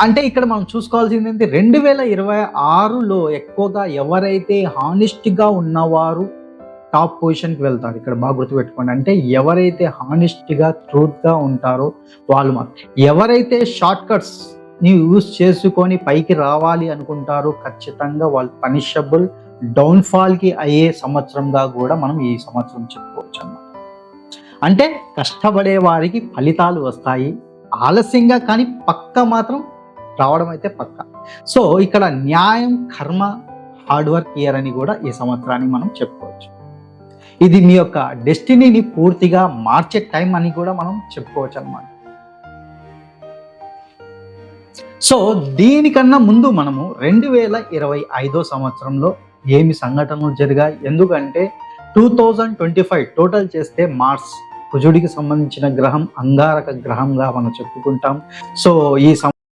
అంటే ఇక్కడ మనం చూసుకోవాల్సింది ఏంటి రెండు వేల ఇరవై ఆరులో ఎక్కువగా ఎవరైతే హానెస్ట్గా ఉన్నవారు టాప్ పొజిషన్కి వెళ్తారు ఇక్కడ బాగా గుర్తుపెట్టుకోండి. అంటే ఎవరైతే హానెస్ట్గా ట్రూత్గా ఉంటారో వాళ్ళు మాత్రం. ఎవరైతే షార్ట్ కట్స్ని యూజ్ చేసుకొని పైకి రావాలి అనుకుంటారో ఖచ్చితంగా వాళ్ళు పనిషబుల్ డౌన్ఫాల్కి అయ్యే సంవత్సరంగా కూడా మనం ఈ సంవత్సరం చెప్పుకోవచ్చు అన్నమాట. అంటే కష్టపడే వారికి ఫలితాలు వస్తాయి. ఆలస్యంగా కానీ పక్క మాత్రం రావడం అయితే పక్క. సో ఇక్కడ న్యాయం కర్మ హార్డ్ వర్క్ ఇయర్ అని కూడా ఈ సంవత్సరాన్ని మనం చెప్పుకోవచ్చు. ఇది మీ యొక్క డెస్టినీని పూర్తిగా మార్చే టైం అని కూడా మనం చెప్పుకోవచ్చు అన్నమాట సో దీనికన్నా ముందు మనము రెండు వేల ఇరవై ఐదో సంవత్సరంలో ఏమి సంఘటనలు జరిగాయి? ఎందుకంటే two thousand twenty five total చేస్తే మార్స్ కుజుడికి సంబంధించిన గ్రహం అంగారక గ్రహంగా మనం చెప్పుకుంటాం. సో ఈ సం-